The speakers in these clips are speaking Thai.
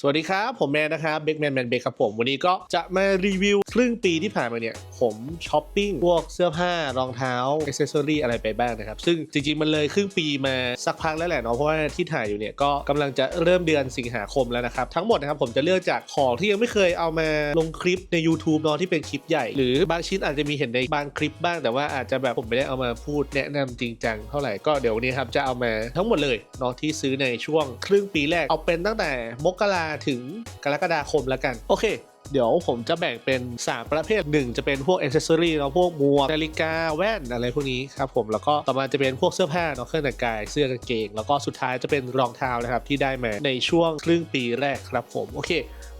สวัสดีครับ ผมแมนนะครับเบ k แมนแมนเบครับผม วันนี้ก็จะมารีวิว ครึ่งปีที่ผ่านมาเนี่ย ผมช้อปปิ้ง พวกเสื้อผ้ารองเท้าอ c เซสซอรี่อะไรไปบ้างนะครับ ซึ่งจริงๆ มันเลยครึ่งปีมาสักพักแล้วแหละเนาะเพราะว่าที่ถ่ายอยู่เนี่ย ก็กำลังจะเริ่มเดือนสิงหาคมแล้วนะครับ ทั้งหมดนะครับผมจะเลือกจากของที่ยังไม่เคยเอามาลงคลิปใน YouTube เนาะที่เป็นคลิปใหญ่ หรือบางชิ้นอาจจะมีเห็นในบางคลิปบ้างแต่ว่าอาจจะแบบผมไม่ได้เอามาพูดแนะนำจริงจังเท่าไหร่ก็เดี๋ยววันนี้ครับจะเอามาทั้งหมดเลยเนาะที่ซื้อในช่วงครึ่งปีแรกเอาเป็นตั้งแต่มกราถึงกรกฎาคมแล้วกัน โอเค เดี๋ยวผมจะแบ่งเป็น 3 ประเภทหนึ่งจะเป็นพวกอ c เซสซอรี่เนาะพวกหมวกนาฬิกาแว่นอะไรพวกนี้ครับผมแล้วก็ต่อมาจะเป็นพวกเสื้อผ้าเนาะเครื่องแต่งกายเสื้อกางเกง แล้วก็สุดท้ายจะเป็นรองเท้านะครับที่ได้มาในช่วงครึ่งปีแรกครับผมโอเค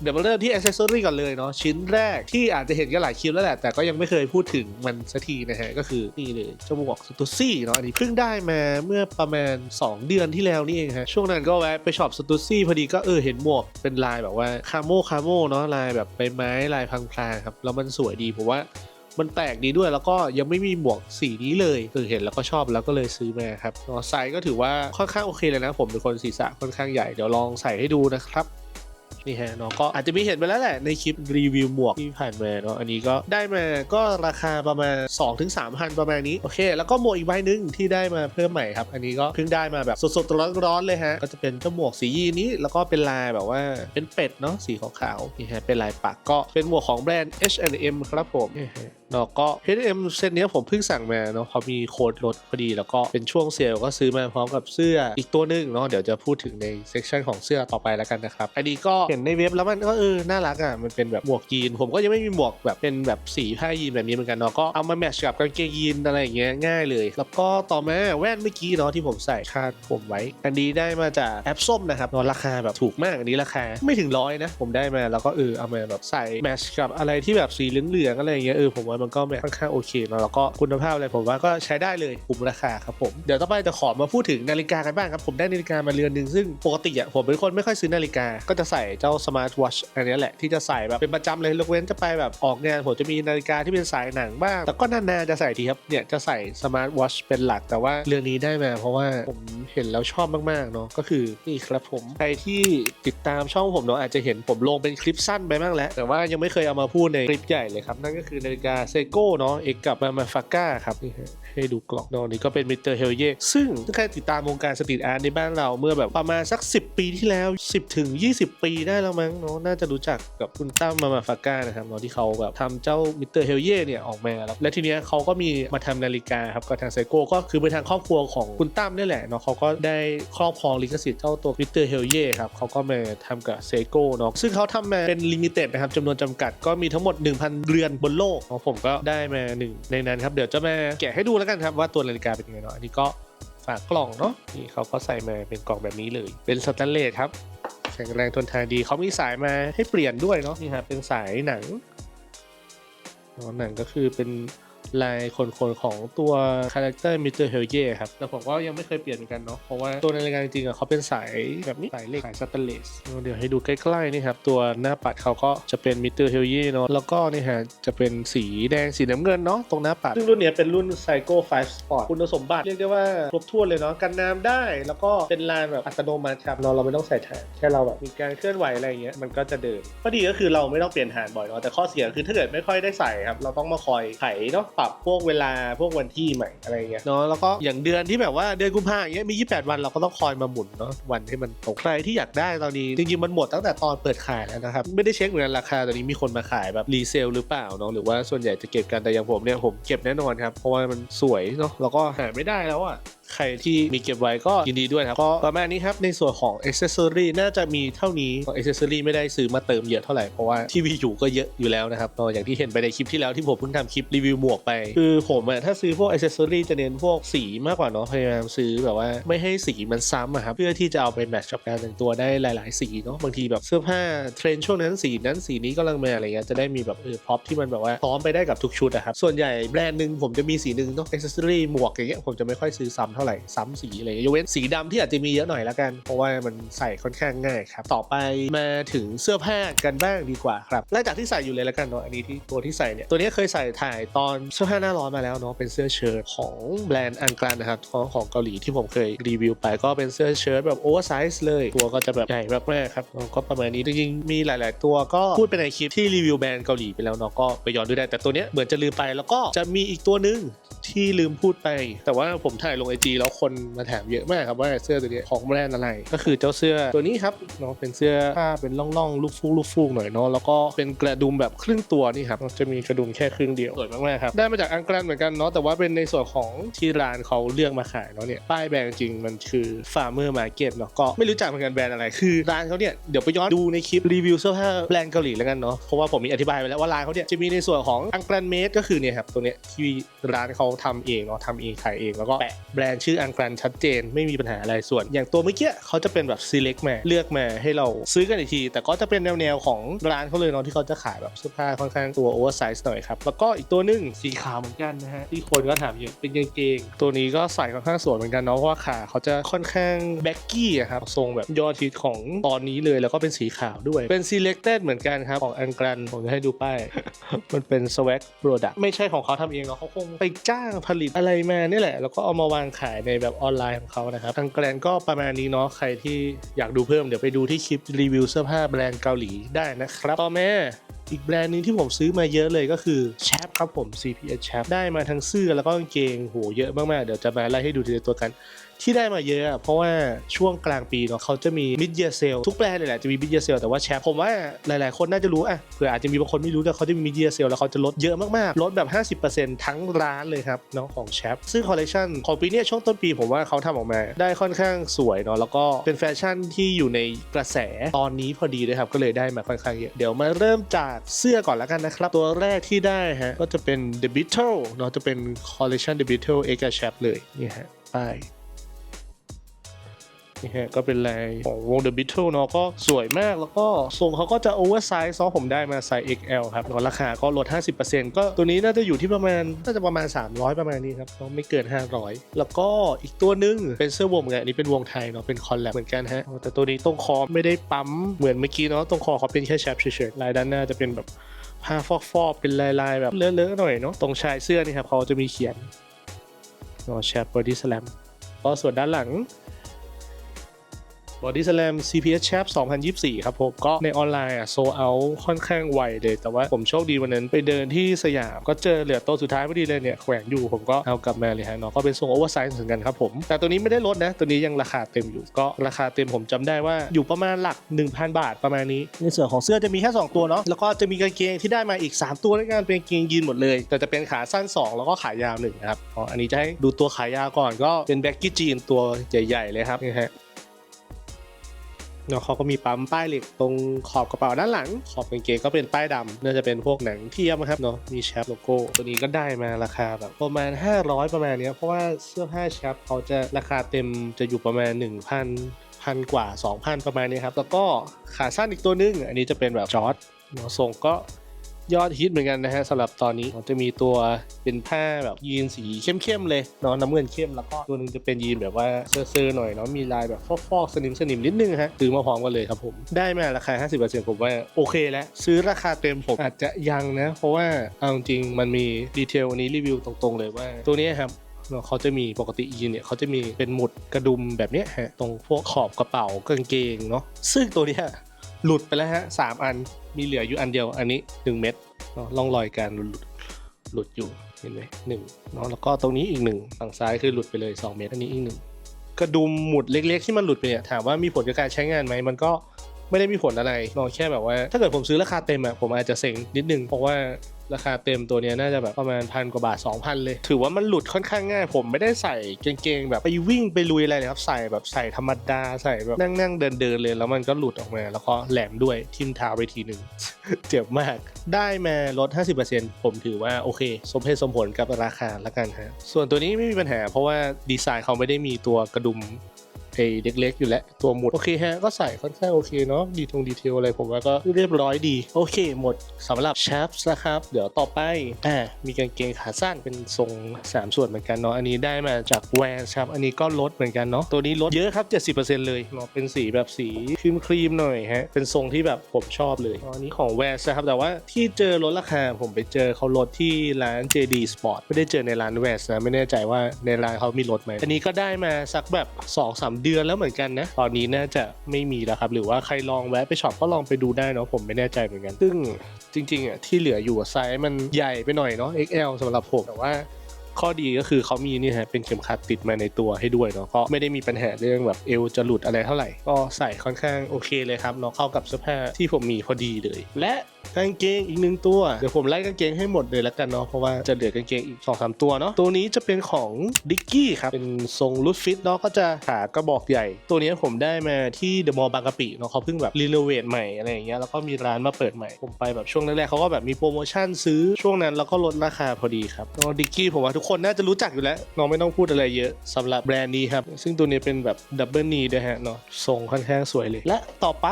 เดี๋ยวมาเริ่มที่อ c เซสซอรี่ก่อนเลยเนาะชิ้นแรกที่อาจจะเห็นกันหลายคลิปแล้วแหละ แต่ก็ยังไม่เคยพูดถึงมันสักทีนะฮะ ก็คือนี่เลยเจ้าหมวกสตูซี่เนาะอันนี้เพิ่งได้มาเมื่อประมาณ 2 เดือนที่แล้วนี่เองฮะ ช่วงนั้นก็แวะไปช็อปสตูซี่พอดีก็เออเห็นหมวกเป็นลายแบบว่าคาโมคาโมเนาะลายแบบใบไม้ลายพังพลางครับแล้วมันสวยดีผมว่ามันแปลกดีด้วยแล้วก็ยังไม่มีหมวกสีนี้เลยคือเห็นแล้วก็ชอบแล้วก็เลยซื้อมาครับไซส์ก็ถือว่าค่อนข้างโอเคเลยนะ ผมเป็นคนศีรษะค่อนข้างใหญ่เดี๋ยวลองใส่ให้ดูนะครับ นี่ฮะเนาะก็อาจจะมีเห็นไปแล้วแหละในคลิปรีวิวหมวกที่ผ่านมาเนาะอันนี้ก็ได้มาก็ราคาประมาณ 2-3ถึงสามพันประมาณนี้โอเค แล้วก็หมวกอีกใบหนึ่งที่ได้มาเพิ่มใหม่ครับ อันนี้ก็เพิ่งได้มาแบบสดๆร้อนๆเลยฮะก็จะเป็นเจ้าหมวกสียีนนี้แล้วก็เป็นลายแบบว่าเป็นเป็ดเนาะสีขาวๆนี่ฮะเป็นลายปักก็เป็นหมวกของแบรนด์ H&M ครับผมนี่ฮะ เนาะก็ H&M เซตเนี้ผมเพิ่งสั่งมาเนาะเขามีโค้ดลดพอดีแล้วก็เป็นช่วงเซลก็ซื้อมาพร้อมกับเสื้ออีกตัวหนึงเนาะเดี๋ยวจะพูดถึงในเซกชันของเสื้อต่อไปแล้วกันนะครับ อันนี้ก็เห็นในเว็บแล้วมันก็เออน่ารักอะมันเป็นแบบหมวกยีน ผมก็ยังไม่มีหมวกแบบเป็นแบบสีผ้ายีนแบบนี้เหมือนกันเนาะก็เอามาแมทช์กับกางเกงยีนอะไรอย่างเงี้ยง่ายเลย แล้วก็ต่อมาแว่นเมื่อกี้เนาะที่ผมใส่คาดผมไว้ อันนี้ได้มาจากแอปส้มนะครับเนาะราคาแบบถูกมากอันนี้ราคาไม่ถึงร้อยนะผมได้มาแล้วก็เออเอามาแบบใส่แมทช์กับอะไรที่แบบสีเหลืองๆอะไรอย่างเงี้ยเออผมว่ามันก็ค่อนข้างโอเคเนอะแล้วก็คุณภาพอะไรผมว่าก็ใช้ได้เลยคุ้มราคาครับผมเดี๋ยวต่อไปจะขอมาพูดถึงนาฬิกากันบ้างครับผมได้นาฬิกามาเรือนหนึ่งซึ่งปกติอะผมเป็นคนไม่ค่อยซื้อนาฬิกา ก็จะใส่เจ้าสมาร์ทวอชอันนี้แหละที่จะใส่แบบเป็นประจำเลยยกเว้นจะไปแบบออกงานผมจะมีนาฬิกาที่เป็นสายหนังบ้าง แต่ก็นานๆจะใส่ทีครับเนี่ยจะใส่สมาร์ทวอชเป็นหลัก แต่ว่าเรืองนี้ได้มาเพราะว่าผมเห็นแล้วชอบมากๆเนาะก็คือนี่ครับผมใครที่ติดตามช่องผมเนาะอาจจะเห็นผมลงเป็นคลิปสั้นไปบ้างแล้ว แต่ว่ายังไม่เคยเอามาพูดในคลิปใหญ่เลยครับนั่นก็คือนาฬิกาเซโก้เนาะเอกกับมามาฟาก้าครับนี่ฮะให้ดูกล่องเนาะนี่ก็เป็นมิสเตอร์เฮลเย่ซึ่งถ้าใครติดตามวงการสตรีทอาร์ตในบ้านเราเมื่อแบบประมาณสัก 10 ปีที่แล้ว 10ถึง20 ปีได้แล้วมั้งเนาะน่าจะรู้จักกับคุณตั้มมามาฟาก้านะครับเนาะที่เขาแบบทำเจ้ามิสเตอร์เฮลเย่เนี่ยออกมาแล้วและทีเนี้ยเขาก็มีมาทำนาฬิกาครับกับทางไซโก้ก็คือเป็นทางครอบครัวของคุณตั้มนี่แหละเนาะเขาก็ได้ครอบครองลิขสิทธิ์เจ้าตัวมิสเตอร์เฮลเย่ครับเขาก็มาทำกับไซโก้เนาะซึ่งเขาทำมาเป็นลิมิเต็ดนะครับจำนวนจำกัดก็มีทั้งหมด 1,000 เรือนบนโลกของผมก็ได้มาหนึ่งในนั้นครับ เดี๋ยวจะมาแกะให้ดูแล้วกันครับว่าตัวนาฬิกาเป็นยังไงเนาะ อันนี้ก็ฝากกล่องเนาะ นี่เขาก็ใส่มาเป็นกล่องแบบนี้เลย เป็นสแตนเลสครับ แข็งแรงทนทานดี เขามีสายมาให้เปลี่ยนด้วยเนาะ นี่ครับเป็นสายหนังหนังก็คือเป็น ลายคนๆของตัวคาแรคเตอร์มิสเตอร์เฮลเย่ครับ แต่ผมก็ยังไม่เคยเปลี่ยนเหมือนกันเนาะเพราะว่าตัวในราฬิการจริงๆอะเขาเป็นสายแบบนี้สายเหล็กสายสแตนเลสเดี๋ยวให้ดูใกล้ๆนี่ครับ ตัวหน้าปัดเขาก็จะเป็นมิสเตอร์เฮลเย่เนาะแล้วก็นี่ฮะจะเป็นสีแดงสีน้ำเงินเนาะตรงหน้าปัด ซึ่งรุ่นเนี้ยเป็นรุ่น Psycho 5 Sport คุณสมบัติเรียกได้ว่าครบถ้วนเลยเนาะกันน้ำได้ แล้วก็เป็นลายแบบอัตโนมัติครับเนาะเราไม่ต้องใส่ฐานแค่เราแบบมีการเคลื่อนไหวอะไรเงี้ยมันก็จะเดินข้อดีก็คือเราไม่ต้องเปลี่ยนฐานบ่อยเนาะแต่ข้อเสียคือถ้าเกิดไม่ค่อยได้ใส่ครับเราต้องมาคอยไถเนาะปรับพวกเวลาพวกวันที่ใหม่อะไรเงี้ยเนาะแล้วก็อย่างเดือนที่แบบว่าเดือนกุมภาพันธ์อย่างเงี้ยมี 28 วันเราก็ต้องคอยมาหมุนเนาะวันให้มันตกใครที่อยากได้ตอนนี้จริงๆมันหมดตั้งแต่ตอนเปิดขายแล้วนะครับไม่ได้เช็คเหมือนกันราคาตอนนี้มีคนมาขายแบบรีเซลหรือเปล่าเนาะหรือว่าส่วนใหญ่จะเก็บกันแต่อย่างผมเนี่ยผมเก็บแน่นอนครับเพราะว่ามันสวยเนาะแล้วก็หาไม่ได้แล้วอะ ใครที่มีเก็บไว้ก็ยินดีด้วยนะครับก็ประมาณนี้ครับในส่วนของ Accessory น่าจะมีเท่านี้ Accessory ไม่ได้ซื้อมาเติมเยอะเท่าไหร่ เพราะว่าที่มีอยู่ก็เยอะอยู่แล้วนะครับก็อย่างที่เห็นไปในคลิปที่แล้วที่ผมเพิ่งทำคลิปรีวิวหมวกไป คือผมอะถ้าซื้อพวก Accessory จะเน้นพวกสีมากกว่าเนาะพยายามซื้อแบบว่าไม่ให้สีมันซ้ำอะครับเพื่อที่จะเอาไปแมทช์กับการแต่งตัวได้หลาย ๆ สีเนาะบางทีแบบเสื้อผ้าเทรนช่วงนั้นสีนั้นสีนี้กำลังมาอะไรเงี้ยจะได้มีแบบเออพร็อพที่มันแบบว่าพร้อมไปได้กับทุกชุดอะครับส่วนใหญ่แบรนด์หนึ่งผมจะมีสีหนึ่งเนาะ Accessory หมวกอย่างเงี้ยผมจะไม่ค่อยซื้อซ้ำท่าไหร่ซ้ำสีอะไรยกเว้นสีดำที่อาจจะมีเยอะหน่อยละกัน เพราะว่ามันใส่ค่อนข้างง่ายครับ ต่อไปมาถึงเสื้อผ้ากันบ้างดีกว่าครับไล่จากที่ใส่อยู่เลยละกันเนาะอันนี้ที่ตัวที่ใส่เนี่ยตัวนี้เคยใส่ถ่ายตอนเสื้อผ้าหน้าร้อนมาแล้วเนาะเป็นเสื้อเชิ้ตของแบรนด์อันกรันนะครับของของเกาหลีที่ผมเคยรีวิวไปก็เป็นเสื้อเชิ้ตแบบโอเวอร์ไซส์เลยตัวก็จะแบบใหญ่มากๆครับก็ประมาณนี้จริงๆมีหลาย ๆ ตัวก็พูดไปในคลิปที่รีวิวแบรนด์เกาหลีไปแล้วเนาะก็ไปย้อนดูได้แต่ตัวเนี้ยเหมือนจะลืมไปแล้วก็จะมีอีกตัวนึง ที่ลืมพูดไป แต่ว่าผมถ่ายลงไอจีแล้วคนมาถามเยอะมากครับว่าเสื้อตัวนี้ของแบรนด์อะไร ก็คือเจ้าเสื้อตัวนี้ครับเนาะเป็นเสื้อผ้าเป็นร่องๆลูกฟูกลูกฟูกหน่อยเนาะแล้วก็เป็นกระดุมแบบครึ่งตัวนี่ครับจะมีกระดุมแค่ครึ่งเดียวสวยมากๆครับได้มาจากอังกฤษเหมือนกันเนาะแต่ว่าเป็นในส่วนของที่ร้านเขาเลือกมาขายเนาะเนี่ยป้ายแบรนด์จริงมันคือ Farmer Market เนาะก็ไม่รู้จักเหมือนกันแบรนด์อะไรคือร้านเขาเนี่ยเดี๋ยวไปย้อนดูในคลิปรีวิวเสื้อผ้าแบรนด์เกาหลีแล้วกันเนาะเพราะว่าผมมีอธิบายไปแล้วว่าร้านเขาเนี่ยจะมีในส่วนของอังกฤษเมดก็คือเนี่ยครับตัวเนี้ยที่ร้านเขาทำเองเนาะทำเองขายเองแล้วก็แปะแบรนด์ชื่ออังกฤษชัดเจน ไม่มีปัญหาอะไรส่วน อย่างตัวเมื่อกี้เขาจะเป็นแบบ select มาเลือกมาให้เราซื้อกันอีกที แต่ก็จะเป็นแนวๆของร้านเขาเลยเนาะที่เขาจะขายแบบเสื้อผ้าค่อนข้างตัวโอเวอร์ไซส์หน่อยครับแล้วก็อีกตัวหนึงสีขาวเหมือนกันนะฮะที่คนก็ถามเยอะเป็นกางเกงตัวนี้ก็ใส่ค่อนข้างสวยเหมือนกันเนาะเพราะว่าขาเขาจะค่อนข้างแบ็กกี้อะครับทรงแบบยอดฮิตของตอนนี้เลยแล้วก็เป็นสีขาวด้วยเป็น selected เหมือนกันครับของอังกฤษผมจะให้ดูป้ายมันเป็น swag product ไม่ใช่ของเขาทำเองเนาะเขาคงไปจ้างผลิตอะไรมาเนี่ยแหละ แล้วก็เอามาวางขายในแบบออนไลน์ของเขานะครับ ทางแกรนก็ประมาณนี้เนาะใครที่อยากดูเพิ่มเดี๋ยวไปดูที่คลิปรีวิวเสื้อผ้าแบรนด์เกาหลีได้นะครับต่อแม่อีกแบรนด์นึงที่ผมซื้อมาเยอะเลยก็คือแชปครับผม CPS แชปได้มาทั้งเสื้อแล้วก็กางเกงโหเยอะมากๆ เดี๋ยวจะมาไล่ให้ดูทีละตัวกัน ที่ได้มาเยอะ เพราะว่าช่วงกลางปีเนาะเขาจะมีมิดเ a ียเซลทุกแบรนด์เลยแหละจะมีมิดเ a ียเซลแต่ว่าแชปผมว่าหลาย ๆ คนน่าจะรู้อะเผื่ออาจจะมีบางคนไม่รู้แต่เขาจะมีมิดเ a ียเซลแล้วเขาจะลดเยอะมาก ๆ ลดแบบ 50%ทั้งร้านเลยครับเนาะของแชปซึ่งคอลเลคชันของปีนี้ช่วงต้นปีผมว่าเขาทำออกมาได้ค่อนข้างสวยเนาะแล้วก็เป็นแฟชั่นที่อยู่ในกระแสตอนนี้พอดีเลยครับก็เลยได้มาค่อนข้างเยอะเดี๋ยวมาเริ่มจากเสื้อก่อนแล้วกันนะครับตัวแรกที่ได้ฮะก็จะเป็น The Beetle เนาะจะเป็นคอลเลคชัน The Beetle X กับ Chap เลยนี่ฮะป้าย นี่ฮะก็เป็นลายของวง The Beatles เนาะก็สวยมากแล้วก็ทรงเขาก็จะโอเวอร์ไซส์ซอผมได้มาไซส์ XL ครับแล้วราคาก็ลด 50%ก็ตัวนี้น่าจะอยู่ที่ประมาณน่าจะประมาณ 300 ประมาณนี้ครับไม่เกิน 500 แล้วก็อีกตัวหนึงเป็นเสื้อวงเหมือนกันอันนี้เป็นวงไทยเนาะเป็นคอลแลบเหมือนกันฮะแต่ตัวนี้ตรงคอไม่ได้ปั๊มเหมือนเมื่อกี้เนาะตรงคอเขาเป็นแค่แชปเฉยๆลายด้านหน้าจะเป็นแบบผ้าฟอกๆเป็นลายๆแบบเลอะๆหน่อยเนาะตรงชายเสื้อนี่ครับเขาจะมีเขียนเนาะแชปบอดี้สแลมก็ส่วนด้านหลัง บอดี้สแลม CPS Chap 2024 ครับผมก็ในออนไลน์อะโซเอาค่อนข้างไวเลย แต่ว่าผมโชคดีวันนั้นไปเดินที่สยาม ก็เจอเหลือตัวสุดท้ายพอดีเลยเนี่ยแขวนอยู่ผมก็เอากลับมาเลยฮะเนาะก็เป็นทรงโอเวอร์ไซส์เหมือนกันครับผม แต่ตัวนี้ไม่ได้ลดนะ ตัวนี้ยังราคาเต็มอยู่ ก็ราคาเต็มผมจำได้ว่าอยู่ประมาณหลัก 1,000 บาทประมาณนี้ ในส่วนของเสื้อจะมีแค่ 2 ตัวเนาะแล้วก็จะมีกางเกงที่ได้มาอีก 3 ตัวด้วยกันเป็นกางเกงยีนหมดเลย แต่จะเป็นขาสั้น 2 แล้วก็ขายาวหนึ่งนะครับอ๋ออันนี้จะให้ดูตัวขายาวก่อนก็เป็นแบ็กกี้จีนตัวใหญ่ ๆ เลยครับนี่ฮะ เนาะเขาก็มีปั๊มป้ายเหล็กตรงขอบกระเป๋าด้านหลัง ขอบกางเกงก็เป็นป้ายดำน่าจะเป็นพวกหนังเทียมครับเนาะมีแชปโลโก้ตัวนี้ก็ได้มาราคาแบบประมาณ 500 ประมาณเนี้ยเพราะว่าเสื้อผ้าแชปเขาจะราคาเต็มจะอยู่ประมาณ 1,000พันกว่า 2,000 ประมาณนี้ครับแล้วก็ขาสั้นอีกตัวนึง อันนี้จะเป็นแบบจอร์ดเนาะทรงก็ ยอดฮิตเหมือนกันนะฮะสำหรับตอนนี้จะมีตัวเป็นผ้าแบบยีนสีเข้มๆเลยเนาะน้ำเงินเข้มแล้วก็ตัวหนึงจะเป็นยีนแบบว่าเซอร์ๆหน่อยเนาะมีลายแบบฟอกๆสนิมสนิมๆนิดนึงฮะซื้อมาพร้อมกันเลยครับผมได้มาราคา 50%ผมว่าโอเคแล้วซื้อราคาเต็มผมอาจจะยังนะ เพราะว่าเอาจริงมันมีดีเทลวันนี้รีวิวตรงๆ เลยว่าตัวนี้ครับเนอะเขาจะมีปกติยีนเนี่ยเขาจะมีเป็นหมุดกระดุมแบบนี้ฮะตรงพวกขอบกระเป๋ากางเกงเนาะซึ่งตัวเนี้ยหลุดไปแล้วฮะสามอัน มีเหลืออยู่อันเดียวอันนี้ 1 เม็ดเนาะร่องรอยการหลุดหลุดอยู่เห็นไหมหนึ่งเนาะแล้วก็ตรงนี้อีกหนึ่งฝั่งซ้ายคือหลุดไปเลย 2 เม็ดอันนี้อีกหนึ่งกระดุมหมุดเล็ก ๆ ที่มันหลุดไปเนี่ยถามว่ามีผลกับการใช้งานไหมมันก็ไม่ได้มีผลอะไรเนาะแค่แบบว่า ถ้าเกิดผมซื้อราคาเต็มอะผมอาจจะเซ็งนิดนึงเพราะว่า ราคาเต็มตัวเนี้ยน่าจะแบบประมาณพันกว่าบาท 2,000 เลย ถือว่ามันหลุดค่อนข้างง่าย ผมไม่ได้ใส่เกงแบบไปวิ่งไปลุยอะไรเลยครับ ใส่แบบใส่ธรรมดาใส่แบบนั่งนั่งเดินเดินๆเลย แล้วมันก็หลุดออกมา แล้วก็แหลมด้วยทิ่มเท้าไปทีหนึ่งเจ็บมาก ได้มาลด 50%ผมถือว่าโอเค สมเหตุสมผลกับราคาละกันฮะส่วนตัวนี้ไม่มีปัญหา เพราะว่าดีไซน์เขาไม่ได้มีตัวกระดุม ไอ้เล็กๆ อยู่แล้วตัวหมุด โอเคฮะ ก็ใส่ค่อนข้างโอเคเนาะดีทงดีเทลอะไรผมว่าก็เรียบร้อยดี โอเค หมดสำหรับแชปส์นะครับ เดี๋ยวต่อไปอ่ามีกางเกงขาสั้นเป็นทรง 3 ส่วนเหมือนกันเนาะอันนี้ได้มาจากแวนครับอันนี้ก็ลดเหมือนกันเนาะตัวนี้ลดเยอะครับ 70%เลยเนาะเป็นสีแบบสีครีมครีมๆหน่อยฮะเป็นทรงที่แบบผมชอบเลยอันนี้ของแวนนะครับแต่ว่าที่เจอลดราคาผมไปเจอเขาลดที่ร้าน JD Sport ไม่ได้เจอในร้านแวนนะไม่แน่ใจว่าในร้านเขามีลดไหมอันนี้ก็ได้มาสักแบบ2-3เดือนแล้วเหมือนกันนะ ตอนนี้น่าจะไม่มีแล้วครับ หรือว่าใครลองแวะไปช็อปก็ลองไปดูได้เนาะผมไม่แน่ใจเหมือนกัน ซึ่งจริงๆอะที่เหลืออยู่ไซส์มันใหญ่ไปหน่อยเนาะ XL สำหรับผมแต่ว่าข้อดีก็คือเขามีนี่ฮะเป็นเข็มขัดติดมาในตัวให้ด้วยเนาะก็ไม่ได้มีปัญหาเรื่องแบบเอวจะหลุดอะไรเท่าไหร่ ก็ใส่ค่อนข้างโอเคเลยครับเนาะเข้ากับเสื้อผ้าที่ผมมีพอดีเลย และ กางเกงอีกหนึ่งตัว เดี๋ยวผมไล่กางเกงให้หมดเลยแล้วกันเนาะ เพราะว่าจะเหลือกางเกงอีก2อสตัวเนาะ ตัวนี้จะเป็นของดิกกี้ครับ เป็นทรงรูดฟิตเนาะ ก็จะขากระบอกใหญ่ ตัวนี้ผมได้มาที่เดอะมอลล์บางกะปิเนาะเขาเพิ่งแบบรีโนเวทใหม่อะไรอย่างเงี้ย แล้วก็มีร้านมาเปิดใหม่ ผมไปแบบช่วงแรกๆเขาก็แบบมีโปรโมชั่นซื้อช่วงนั้นแล้วก็ลดราคาพอดีครับก็ดิกกี้ผมว่าทุกคนน่าจะรู้จักอยู่แล้วเนาะไม่ต้องพูดอะไรเยอะสำหรับแบรนด์นี้ครับ ซึ่งตัวนี้เป็นแบบดับเบิลนีด้วยฮะเนาะทรงค่อนข้างสวยเลย และต่อไป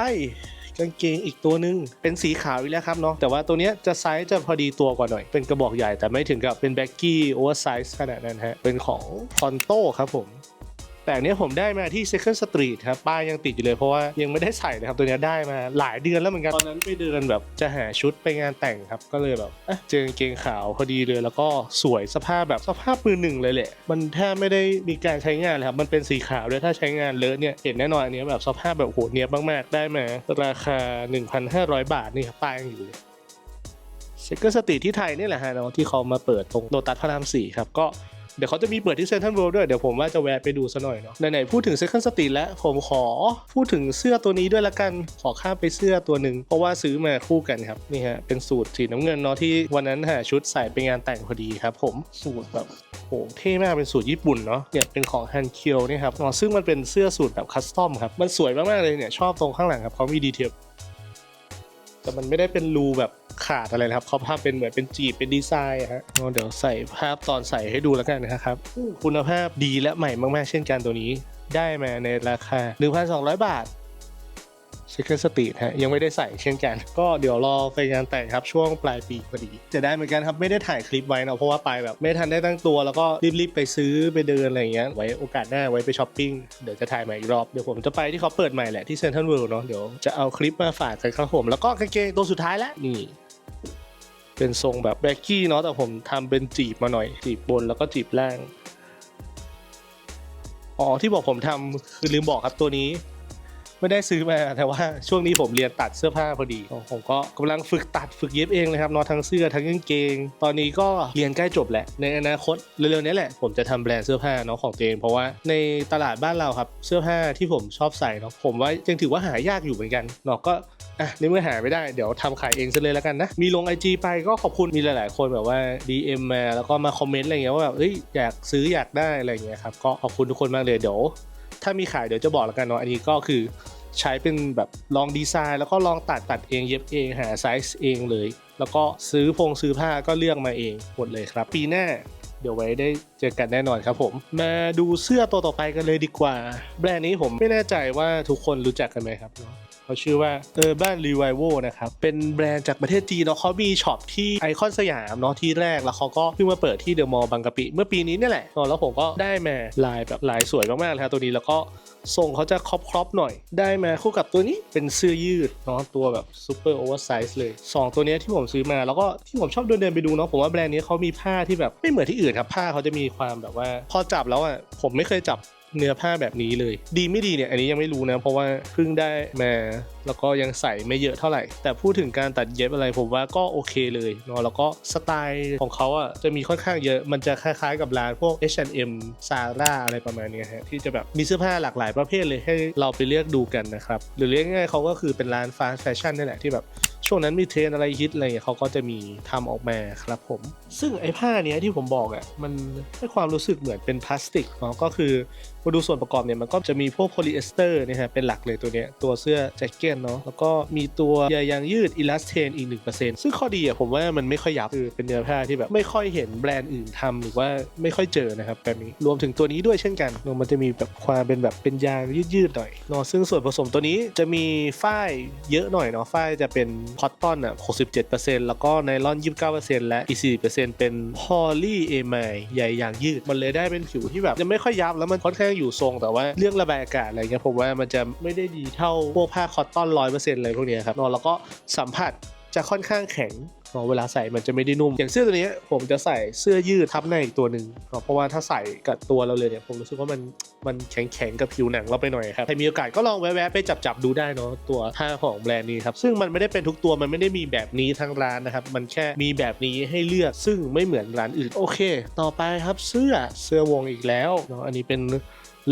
กางเกงอีกตัวหนึ่งเป็นสีขาวอีกแล้วครับเนาะแต่ว่าตัวเนี้ยจะไซส์จะพอดีตัวกว่าหน่อย เป็นกระบอกใหญ่แต่ไม่ถึงกับเป็นแบ็กกี้โอเวอร์ไซส์ขนาดนั้นฮะเป็นของคอนโต้ครับผม แต่อันเนี้ยผมได้มาที่ Second Street ครับป้ายยังติดอยู่เลยเพราะว่ายังไม่ได้ใส่เลยครับ ตัวเนี้ยได้มาหลายเดือนแล้วเหมือนกัน ตอนนั้นไปเดินแบบจะหาชุดไปงานแต่งครับ ก็เลยแบบเอ๊ะเจอกางเกงขาวพอดีเลย แล้วก็สวยสภาพแบบสภาพมือหนึ่งเลยแหละ มันแทบไม่ได้มีการใช้งานเลยครับ มันเป็นสีขาวด้วยถ้าใช้งานเลอะเนี่ยเห็นแน่นอนอันนี้แบบสภาพแบบโหเนี้ยบมากๆได้มาราคา 1,500 บาทนี่ครับป้ายยังอยู่เลยเซกเกอร์สตรีทที่ไทยนี่แหละฮะเนาะที่เขามาเปิดตรงโลตัสพระรามสี่ครับก็ เดี๋ยวเขาจะมีเปิดที่เซ็นทรัลเวิลด์ด้วย เดี๋ยวผมว่าจะแวะไปดูซะหน่อยเนาะ ไหนๆ พูดถึงเซคันสตรีทแล้ว ผมขอพูดถึงเสื้อตัวนี้ด้วยละกัน ขอข้ามไปเสื้อตัวหนึ่ง เพราะว่าซื้อมาคู่กันครับ นี่ฮะ เป็นสูตรสีน้ำเงินเนาะที่วันนั้นหาชุดใส่ไปงานแต่งพอดีครับ ผมสูตรแบบโหเท่มากเป็นสูตรญี่ปุ่นเนาะเนี่ยเป็นของฮันเคียวนี่ครับอ๋อซึ่งมันเป็นเสื้อสูตรแบบคัสตอมครับมันสวยมากๆเลยเนี่ยชอบตรงข้างหลังครับเขามีดีเทลแต่มันไม่ได้เป็นรูแบบ ขาดอะไรนะครับเขาภาพเป็นเหมือนเป็นจีบเป็นดีไซน์อะฮะเดี๋ยวใส่ภาพตอนใส่ให้ดูแล้วกันนะครับ คุณภาพดีและใหม่มากๆ เช่นกันตัวนี้ ได้มาในราคา 1,200 บาท Second Street ฮะยังไม่ได้ใส่เช่นกัน ก็เดี๋ยวรอไปงานแต่งครับช่วงปลายปีพอดี จะได้เหมือนกันครับไม่ได้ถ่ายคลิปไว้เนาะเพราะว่าไปแบบ ไม่ทันได้ตั้งตัวแล้วก็รีบๆไปซื้อไปเดินอะไรอย่างเงี้ยไว้โอกาสหน้าไว้ไปช้อปปิ้งเดี๋ยวจะถ่ายใหม่อีกรอบเดี๋ยวผมจะไปที่เขาเปิดใหม่แหละที่เซ็นทรัลเวิลด์เนาะเดี๋ยวจะเอาคลิปมาฝากกันครับผมแล้วก็กางเกงตัวสุดท้ายแล้วนี่ เป็นทรงแบบแบ็กกี้เนาะแต่ผมทำเป็นจีบมาหน่อย จีบบนแล้วก็จีบล่าง อ๋อที่บอกผมทำคือลืมบอกครับตัวนี้ ไม่ได้ซื้อมาแต่ว่าช่วงนี้ผมเรียนตัดเสื้อผ้าพอดี ผมก็กำลังฝึกตัดฝึกเย็บเองเลยครับนาะทั้งเสื้อทั้งกางเกง ตอนนี้ก็เรียนใกล้จบแหละ ในอนาคตเร็วๆนี้แหละ ผมจะทำแบรนด์เสื้อผ้าเนาะของตัวเอง เพราะว่าในตลาดบ้านเราครับเสื้อผ้าที่ผมชอบใส่เนาะผมว่ายังถือว่าหายากอยู่เหมือนกันเนาะก็ อะในเมื่อหาไม่ได้เดี๋ยวทำขายเองซะเลยแล้วกันนะ มีลง IG ไปก็ขอบคุณมีหลาย ๆ คนแบบว่า DM มาแล้วก็มาคอมเมนต์อะไรเงี้ยว่าแบบเอ้ยอยากซื้ออยากได้อะไรเงี้ยครับก็ขอบคุณทุกคนมากเลยเดี๋ยว ถ้ามีขายเดี๋ยวจะบอกแล้วกันเนาะอันนี้ก็คือใช้เป็นแบบลองดีไซน์ แล้วก็ลองตัดตัดเองเย็บเองหาไซส์เองเลย แล้วก็ซื้อพงซื้อผ้าก็เลือกมาเองหมดเลยครับ ปีหน้าเดี๋ยวไว้ได้เจอกันแน่นอนครับผม มาดูเสื้อตัวต่อไปกันเลยดีกว่า แบรนด์นี้ผมไม่แน่ใจว่าทุกคนรู้จักกันไหมครับเนาะ เขาชื่อว่า Urban Revival นะครับ เป็นแบรนด์จากประเทศจีนเนาะเขามีช็อปที่ไอคอนสยามเนาะที่แรกแล้วเขาก็เพิ่งมาเปิดที่เดอะมอลล์บางกะปิ เมื่อปีนี้นี่แหละเนาะแล้วผมก็ได้มาลายแบบลายสวยมากๆเลยครับตัวนี้แล้วก็ทรงเขาจะครอปครอปหน่อย ได้มาคู่กับตัวนี้เป็นเสื้อยืดเนาะตัวแบบซูเปอร์โอเวอร์ไซส์เลยสองตัวนี้ที่ผมซื้อมาแล้วก็ที่ผมชอบเดินเดินไปดูเนาะผมว่าแบรนด์นี้เขามีผ้าที่แบบไม่เหมือนที่อื่นครับผ้าเขาจะมีความแบบว่า พอจับแล้วอะผมไม่เคยจับ เนื้อผ้าแบบนี้เลย ดีไม่ดีเนี่ยอันนี้ยังไม่รู้นะ เพราะว่าเพิ่งได้มา แล้วก็ยังใส่ไม่เยอะเท่าไหร่ แต่พูดถึงการตัดเย็บอะไรผมว่าก็โอเคเลยเนาะแล้วก็สไตล์ของเขาอะจะมีค่อนข้างเยอะมันจะคล้ายๆกับร้านพวก H&M Zara อะไรประมาณนี้ฮะที่จะแบบมีเสื้อผ้าหลากหลายประเภทเลยให้เราไปเลือกดูกันนะครับ หรือเรียกง่ายๆเขาก็คือเป็นร้านฟาสต์แฟชั่นนี่แหละที่แบบช่วงนั้นมีเทรนอะไรฮิตอะไรเงี้ยเขาก็จะมีทำออกมาครับผม ซึ่งไอ้ผ้าเนี้ยที่ผมบอกอะมันให้ความรู้สึกเหมือนเป็นพลาสติกเนาะก็คือมาดูส่วนประกอบเนี่ยมันก็จะมีพวกโพลีเอสเตอร์เนี่ยฮะเป็นหลักเลยตัวเนี้ยตัวเสื้อแจ็คเก็ตเนาะแล้วก็มีตัวใยยางยืด Elastane อีก 1%ซึ่งข้อดีอะผมว่ามันไม่ค่อยยับคือเป็นเนื้อผ้าที่แบบไม่ค่อยเห็นแบรนด์อื่นทำหรือว่าไม่ค่อยเจอนะครับแบบนี้รวมถึงตัวนี้ด้วยเช่นกันเนอะมันจะมีแบบความเป็นแบบเป็นยางยืดๆหน่อยเนาะซึ่งส่วนผสมตัวนี้จะมีฝ้ายเยอะหน่อยเนาะฝ้ายจะเป็นคอตตอนอะ67%แล้วก็ไนลอน29%และอีก4%เป็นพอลีเอไมใยยางยืดมันเลยได้เป็นผิวที่แบบยังไม่ค่อยยับแล้วมันค่อนข้างอยู่ทรงแต่ว่าเรื่องระบายอากาศอะไรเงี้ยผมว่ามันจะไม่ได้ดีเท่าพวกผ้าคอตตอน100%เปอร์เซ็นต์เลยพวกนี้ครับเนาะแล้วก็สัมผัสจะค่อนข้างแข็งเนาะเวลาใส่มันจะไม่ได้นุ่ม อย่างเสื้อตัวนี้ผมจะใส่เสื้อยืดทับในอีกตัวหนึ่งเนาะเพราะว่าถ้าใส่กับตัวเราเลยเนี่ยผมรู้สึกว่ามันมันแข็งแข็งกับผิวหนังเราไปหน่อยครับใครมีโอกาสก็ลองแวะๆไปจับจับๆดูได้เนาะตัวผ้าของแบรนด์นี้ครับซึ่งมันไม่ได้เป็นทุกตัวมันไม่ได้มีแบบนี้ทั้งร้านนะครับมันแค่มีแบบนี้ให้เลือกซึ่งไม่เหมือนร้านอื่นโอเค ต่อไปครับเสื้อเสื้อวงอีกแล้วเนาะอันนี้เป็น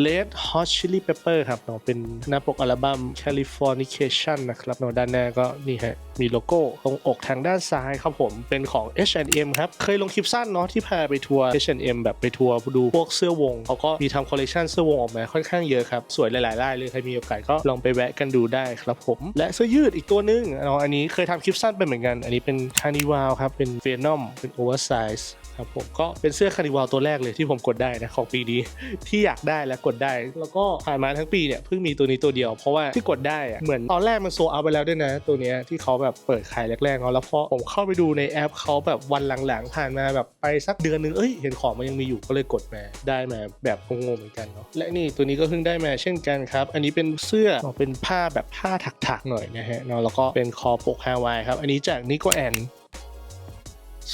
Red Hot Chili Pepper ครับเนาะเป็นหน้าปกอัลบั้ม Californication นะครับเนาะด้านหน้าก็นี่ฮะมีโลโก้ตรงอกทางด้านซ้ายครับผมเป็นของ H&M ครับ เคยลงคลิปสั้นเนาะที่พาไปทัวร์ H&M แบบไปทัวร์ดูพวกเสื้อวงเขาก็มีทำคอลเลคชันเสื้อวงออกมาค่อนข้างเยอะครับ สวยหลายๆลายเลยใครมีโอกาสก็ลองไปแวะกันดูได้ครับผม และเสื้อยืดอีกตัวนึงเนาะอันนี้เคยทำคลิปสั้นไปเหมือนกัน อันนี้เป็นคานิวาลครับเป็นเฟนอมเป็นโอเวอร์ไซส์ ครับผมก็เป็นเสื้อคานิวาลตัวแรกเลยที่ผมกดได้นะของปีนี้ ที่อยากได้และกดได้ แล้วก็ผ่านมาทั้งปีเนี่ยเพิ่งมีตัวนี้ตัวเดียวเพราะว่าที่กดได้อะเหมือนตอนแรกมันโซเอาไปแล้วด้วยนะ ตัวเนี้ยที่เขาแบบเปิดขายแรกๆเนาะแล้วพอผมเข้าไปดูในแอปเขาแบบวันหลังๆผ่านมาแบบไปสักเดือนนึงเอ้ยเห็นของมันยังมีอยู่ก็เลยกดมาได้มาแบบงงๆเหมือนกันเนาะและนี่ตัวนี้ก็เพิ่งได้มาเช่นกันครับอันนี้เป็นเสื้อเนาะเป็นผ้าแบบผ้าถักๆหน่อยนะฮะเนาะแล้วก็เป็นคอปกฮาวายครับอันนี้จากนิโกแอน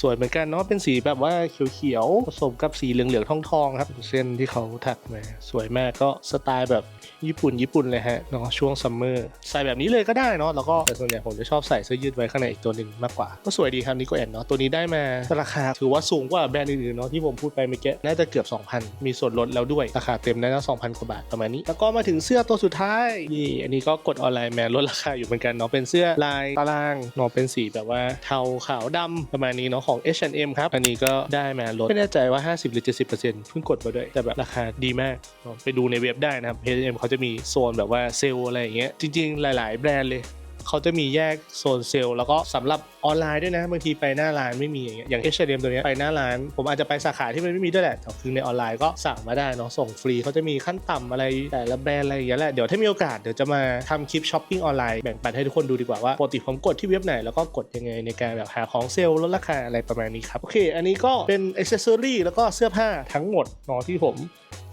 สวยเหมือนกันเนาะเป็นสีแบบว่าเขียวๆผสมกับสีเหลืองๆทองๆครับ เส้นที่เขาถักมาสวยมากก็สไตล์แบบญี่ปุ่นญี่ปุ่นเลยฮะเนาะช่วงซัมเมอร์ใส่แบบนี้เลยก็ได้เนาะแล้วก็แต่ส่วนใหญ่ผมจะชอบใส่เสื้อยืดไว้ข้างในอีกตัวหนึ่งมากกว่า ก็สวยดีครับนี่ก็แอนเนาะตัวนี้ได้มาราคาถือว่าสูงกว่าแบรนด์อื่นๆเนาะที่ผมพูดไปเมื่อกี้น่าจะเกือบ 2,000 มีส่วนลดแล้วด้วยราคาเต็มน่าจะ2,000กว่าบาทประมาณนี้แล้วก็มาถึงเสื้อตัวสุดท้ายนี่อันนี้ก็กดออนไลน์แมาลดราคาอยู่เหมือนกันเนาะเป็นเสื้อลายตารางเนาะเป็นสีแบบว่าเทาขาวดำประมาณนี้เนาะของ H&M ครับ อันนี้ก็ได้มาลดไม่แน่ใจว่า 50 หรือ 70%เพิ่งกดมาด้วย แต่แบบราคาดีมาก ไปดูในเว็บได้นะครับ H&M เขาจะมีโซนแบบว่าเซลอะไรอย่างเงี้ยจริงๆ หลาย ๆ แบรนด์เลย เขาจะมีแยกโซนเซลล์แล้วก็สำหรับออนไลน์ด้วยนะบางทีไปหน้าร้านไม่มีอย่างเงี้ยอย่าง H&M ตัวเนี้ยไปหน้าร้าน ผมอาจจะไปสาขาที่มันไม่มีด้วยแหละแต่คือในออนไลน์ก็สั่งมาได้เนาะส่งฟรีเขาจะมีขั้นต่ำอะไรแต่ละแบรนด์อะไรอย่างเงี้ยแหละเดี๋ยวถ้ามีโอกาสเดี๋ยวจะมาทำคลิปช้อปปิ้งออนไลน์แบ่งปันให้ทุกคนดูดีกว่าว่าปกติผมกดที่เว็บไหนแล้วก็กดยังไงในการแบบหาของเซลล์ลดราคาอะไรประมาณนี้ครับโอเค อันนี้ก็เป็นอ c เซอรี่แล้วก็เสื้อผ้าทั้งหมดเนาะที่ผม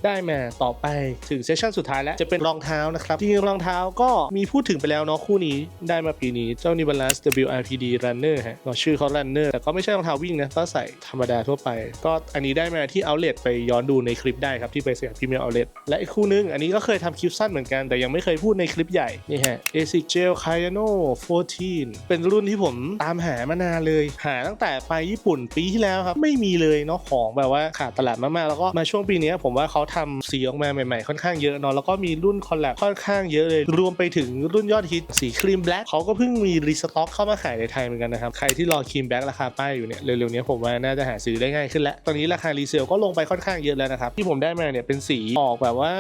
ได้มาต่อไปถึงเซสชันสุดท้ายแล้ว จะเป็นรองเท้านะครับจริงรองเท้าก็มีพูดถึงไปแล้วเนาะคู่นี้ได้มาปีนี้เจ้า New Balance WRPD Runner ฮะเนาชื่อเขา Runner แต่ก็ไม่ใช่รองเท้าวิ่งนะก็ใส่ธรรมดาทั่วไป ก็อันนี้ได้มาที่ Outlet ไปย้อนดูในคลิปได้ครับที่ไปเสียพรีเมียร์ Outlet และอีกคู่นึง อันนี้ก็เคยทำคลิปสั้นเหมือนกัน แต่ยังไม่เคยพูดในคลิปใหญ่นี่ฮะ ASIC Gel Kayano 14 เป็นรุ่นที่ผมตามหามานานเลย หาตั้งแต่ไปญี่ปุ่นปีที่แล้วครับไม่มีเลยเนาะของแบบว่าขาดตลาดมากๆแล้วก็มาช่วงปีนี้ผมว่าเขาทำสีออกมาใหม่ๆค่อนข้างเยอะเนาะแล้วก็มีรุ่นคอลแลบค่อนข้างเยอะเลย รวมไปถึงรุ่นยอดฮิตสีครีมแบล็คเขาก็เพิ่งมีรีสต็อกเข้ามาขายในไทยเหมือนกันนะครับ ใครที่รอครีมแบ็คราคาป้ายอยู่เนี่ย เร็วๆนี้ผมว่าน่าจะหาซื้อได้ง่ายขึ้นแล้ว ตอนนี้ราคารีเซลก็ลงไปค่อนข้างเยอะแล้วนะครับ ที่ผมได้มาเนี่ยเป็นสีออกแบบว่า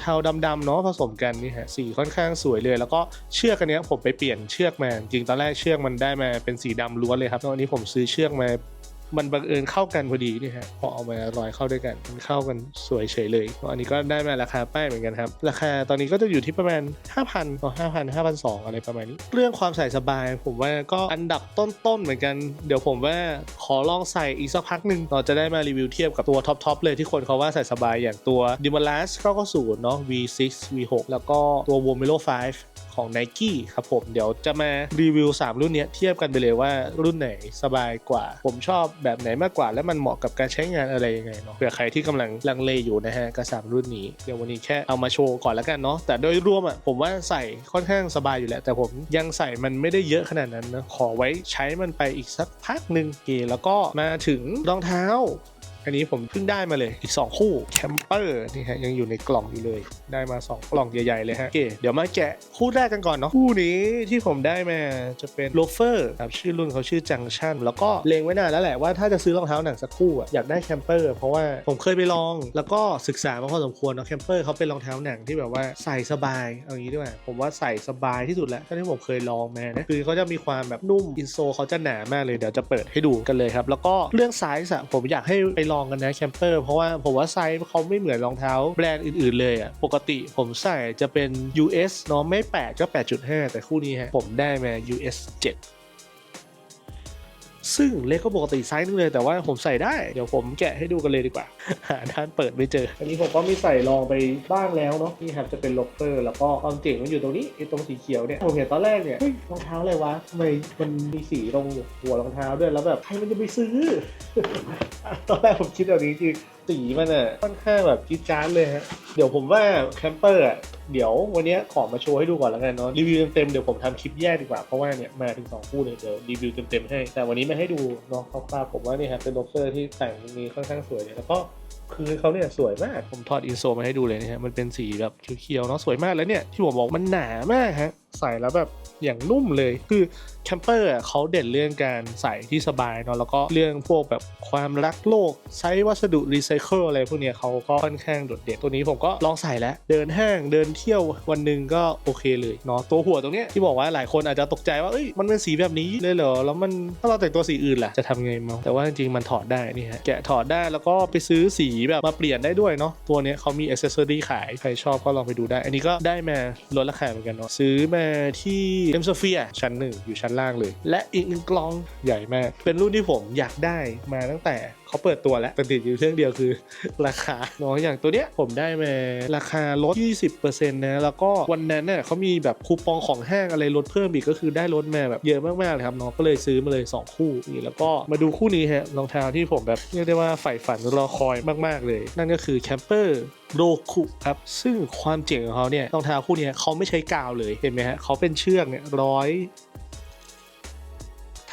เทาๆดำๆเนาะผสมกันนี่ฮะ สีค่อนข้างสวยเลย แล้วก็เชือกอันนี้ผมไปเปลี่ยนเชือกมา จริงตอนแรกเชือกมันได้มาเป็นสีดำล้วนเลยครับตอนนี้ผมซื้อเชือกมา มันบังเอิญเข้ากันพอดีนี่ฮะพอเอามารอยเข้าด้วยกันมันเข้ากันสวยเฉยเลยอันนี้ก็ได้มาราคาป้ายเหมือนกันครับ ราคาตอนนี้ก็จะอยู่ที่ประมาณ 5,000ต่อ5,000 5,200อะไรประมาณนี้ เรื่องความใส่สบาย ผมว่าก็อันดับต้นๆเหมือนกัน เดี๋ยวผมว่าขอลองใส่อีกสักพักหนึ่งเราจะได้มารีวิวเทียบกับตัวท็อปๆเลยที่คนเขาว่าใส่สบายอย่างตัว d i m a l a s 990เนาะ V6 V6 แล้วก็ตัว Vomero 5 ของ Nike ครับผมเดี๋ยวจะมารีวิว 3 รุ่นนี้เทียบกันไปเลยว่ารุ่นไหนสบายกว่า ผมชอบแบบไหนมากกว่า และมันเหมาะกับการใช้งานอะไรยังไงเนาะเผื่อใครที่กำลังลังเลอยู่นะฮะกับสามรุ่นนี้เดี๋ยววันนี้แค่เอามาโชว์ก่อนแล้วกันเนาะแต่โดยรวมอะผมว่าใส่ค่อนข้างสบายอยู่แหละแต่ผมยังใส่มันไม่ได้เยอะขนาดนั้นนะขอไว้ใช้มันไปอีกสักพักหนึ่งโอเคแล้วก็มาถึงรองเท้า อันนี้ผมเพิ่งได้มาเลยอีก 2 คู่แคมเปอร์นี่ฮะยังอยู่ในกล่องอยู่เลย ได้มา 2 กล่องใหญ่ ๆ เลยฮะโอเคเดี๋ยวมาแกะคู่แรกกันก่อนเนาะคู่นี้ที่ผมได้มาจะเป็นโลเฟอร์ครับชื่อรุ่นเขาชื่อจังชันแล้วก็เลงไว้นานแล้วแหละว่าถ้าจะซื้อรองเท้าหนังสักคู่อะอยากได้แคมเปอร์เพราะว่าผมเคยไปลอง แล้วก็ศึกษามาพอสมควรเนาะแคมเปอร์เขาเป็นรองเท้าหนังที่แบบว่าใส่สบายเอางี้ด้วยผมว่าใส่สบายที่สุดแล้วที่ผมเคยลองมานะคือเขาจะมีความแบบนุ่มอินโซเขาจะหนามากเลยเดี๋ยวจะเปิดให้ดูกันเลยครับแล้วก็เรื่องไซส์อะผมอยากให้ไปลองกันนะแคมเปอร์เพราะว่าผมว่าไซส์เขาไม่เหมือนรองเท้าแบรนด์อื่นๆเลยอะปกติผมใส่จะเป็น US เนาะไม่ 8 ก็ 8.5 แต่คู่นี้ฮะผมได้มา US 7 ซึ่งเล็กก็ปกติไซส์นึงเลยแต่ว่าผมใส่ได้ เดี๋ยวผมแกะให้ดูกันเลยดีกว่า หาด้านเปิดไม่เจอ อันนี้ผมก็มีใส่ลองไปบ้างแล้วเนาะนี่ครับจะเป็นล็อกเตอร์ แล้วก็ความเจ๋งมันอยู่ตรงนี้ไอ้ตรงสีเขียวเนี่ยผมเห็นตอนแรกเนี่ยเฮ้ยรองเท้าอะไรวะทำไมมันมีสีตรงหัวรองเท้าด้วยแล้วแบบใครมันจะไปซื้อ ตอนแรกผมคิดแบบนี้จริงสีมันอะค่อนข้างแบบจี๊ดจ๊าดเลยฮะ เดี๋ยวผมว่าแคมเปอร์อะเดี๋ยววันนี้ขอมาโชว์ให้ดูก่อนแล้วกันเนาะรีวิวเต็มๆเดี๋ยวผมทำคลิปแยกดีกว่า เพราะว่าเนี่ยมาถึงสองคู่เลยเดี๋ยวรีวิวเต็มๆให้ แต่วันนี้ไม่ให้ดูเนาะคร่าวๆผมว่านี่ครับเป็นล็อกเซอร์ที่แต่งมีค่อนข้างสวยเลยแล้วก็ คือเขาเนี่ยสวยมาก ผมถอดอินโซมาให้ดูเลยนะฮะ มันเป็นสีแบบเขียวๆเนาะสวยมากแล้วเนี่ย ที่ผมบอกมันหนามากฮะ ใส่แล้วแบบอย่างนุ่มเลย คือแคมเปอร์อะเขาเด่นเรื่องการใส่ที่สบายเนาะ แล้วก็เรื่องพวกแบบความรักโลก ใช้วัสดุรีไซเคิลอะไรพวกเนี้ยเขาก็ค่อนข้างโดดเด่น ตัวนี้ผมก็ลองใส่แล้ว เดินห้าง เดินเที่ยววันหนึ่งก็โอเคเลยเนาะ ตัวหัวตรงเนี้ยที่บอกว่าหลายคนอาจจะตกใจว่า เอ้ย มันเป็นสีแบบนี้เลยเหรอ แล้วมันถ้าเราแต่งตัวสีอื่นล่ะ จะทำไงมั้งแต่ว่าจริงๆมันถอดได้นี่ฮะ แกะถอดได้แล้วก็ไปซื้อสีีแบบมาเปลี่ยนได้ด้วยเนาะตัวนี้เขามีอ c เซ s ซอรี่ขาย ใครชอบก็ลองไปดูได้ อันนี้ก็ได้มาลดราคาเหมือนกันเนาะซื้อมาที่เอ็มโซเฟียชั้นหนึ่งอยู่ชั้นล่างเลย และอีกหนึ่งกล่องใหญ่มาก เป็นรุ่นที่ผมอยากได้มาตั้งแต่ เขาเปิดตัวแล้วแต่ติดอยู่เรื่องเดียวคือ ราคาเนาะอย่างตัวเนี้ยผมได้มาราคาลด 20%นะแล้วก็วันนั้นเนี่ยเขามีแบบคูปองของห้างอะไรลดเพิ่มอีกก็คือได้ลดมาแบบเยอะมากๆเลยครับเนาะก็เลยซื้อมาเลย 2 คู่นี่แล้วก็มาดูคู่นี้ฮะรองเท้าที่ผมแบบเรียกได้ว่าใฝ่ฝันรอคอยมากๆเลย นั่นก็คือแคมเปอร์โรคุครับ ซึ่งความเจ๋งของเขาเนี่ยรองเท้าคู่นี้เขาไม่ใช้กาวเลยเห็นไหมฮะเขาเป็นเชือกเนี่ยร้อย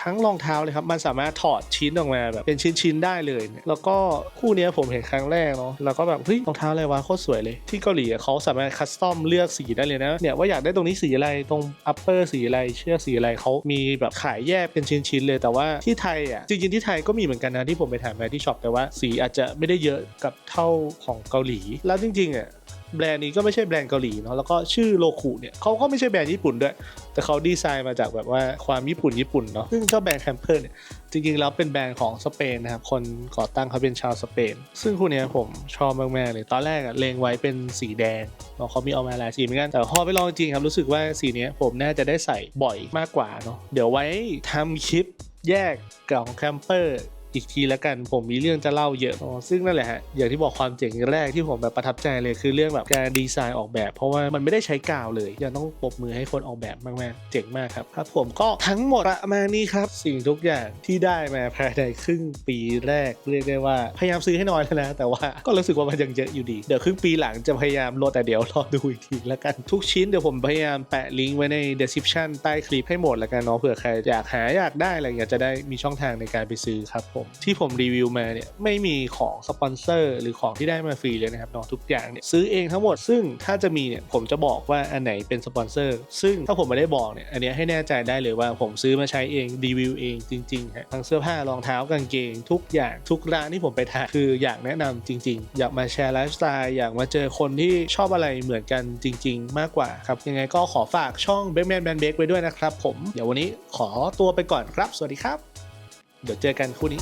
ทั้งรองเท้าเลยครับ มันสามารถถอดชิ้นออกมาแบบเป็นชิ้นๆได้เลยเนี่ยแล้วก็คู่นี้ผมเห็นครั้งแรกเนาะแล้วก็แบบเฮ้ยรองเท้าอะไรวะโคตรสวยเลย ที่เกาหลีเขาสามารถคัสตอมเลือกสีได้เลยนะเนี่ยว่าอยากได้ตรงนี้สีอะไรตรงอัปเปอร์สีอะไรเชือกสีอะไรเขามีแบบขายแยกเป็นชิ้นๆเลย แต่ว่าที่ไทยอะจริงๆที่ไทยก็มีเหมือนกันนะที่ผมไปถามมาที่ช็อปแต่ว่าสีอาจจะไม่ได้เยอะกับเท่าของเกาหลี แล้วจริงๆอะ แบรนด์นี้ก็ไม่ใช่แบรนด์เกาหลีเนาะแล้วก็ชื่อโลคุเนี่ยเขาก็ไม่ใช่แบรนด์ญี่ปุ่นด้วย แต่เขาดีไซน์มาจากแบบว่าความญี่ปุ่นญี่ปุ่นเนาะซึ่งเจ้าแบรนด์แคมเปอร์เนี่ยจริงๆแล้วเป็นแบรนด์ของสเปนนะครับคนก่อตั้งเขาเป็นชาวสเปน ซึ่งคู่นี้ผมชอบมากๆเลยตอนแรกอะเลงไว้เป็นสีแดงเนาะเขามีเอามาหลายสีเหมือนกันแต่พอไปลองจริงครับรู้สึกว่าสีนี้ผมน่าจะได้ใส่บ่อยมากกว่าเนาะเดี๋ยวไว้ทำคลิปแยกกับของแคมเปอร์ อีกทีแล้วกันผมมีเรื่องจะเล่าเยอะอ๋อซึ่งนั่นแหละฮะอย่างที่บอกความเจ๋งแรกที่ผมแบบประทับใจเลยคือเรื่องแบบการดีไซน์ออกแบบ เพราะว่ามันไม่ได้ใช้กาวเลยยังต้องปรบมือให้คนออกแบบมากๆเจ๋งมากครับครับ ผมก็ทั้งหมดประมาณนี้ครับ สิ่งทุกอย่างที่ได้มาภายในครึ่งปีแรกเรียกได้ว่าพยายามซื้อให้น้อยแล้วนะแต่ว่าก็รู้สึกว่ามันยังเยอะอยู่ดีเดี๋ยวครึ่งปีหลังจะพยายามลดแต่เดี๋ยวรอดูอีกทีแล้วกันทุกชิ้นเดี๋ยวผมพยายามแปะลิงก์ไว้ใน description ใต้คลิปให้หมดแล้วกันเนาะเผื่อใครอยากหาอยากได้อะไรอยากจะได้มีช่องทางในการไปซื้อครับผมที่ผมรีวิวมาเนี่ยไม่มีของสปอนเซอร์หรือของที่ได้มาฟรีเลยนะครับเนาะทุกอย่างเนี่ยซื้อเองทั้งหมดซึ่งถ้าจะมีเนี่ยผมจะบอกว่าอันไหนเป็นสปอนเซอร์ซึ่งถ้าผมไม่ได้บอกเนี่ยอันนี้ให้แน่ใจได้เลยว่าผมซื้อมาใช้เองรีวิวเองจริงๆฮะทั้งเสื้อผ้ารองเท้ากางเกง ทุกอย่างทุกร้านที่ผมไปทานคืออยากแนะนำจริง ๆ อยากมาแชร์ไลฟ์สไตล์อยากมาเจอคนที่ชอบอะไรเหมือนกันจริง ๆ มากกว่าครับยังไงก็ขอฝากช่อง b a k m a n Band Bake ไว้ด้วยนะครับผมเดี๋ยววันนี้ขอตัวไปก่อนครับ สวัสดีครับ เดี๋ยวเจอกันคู่นี้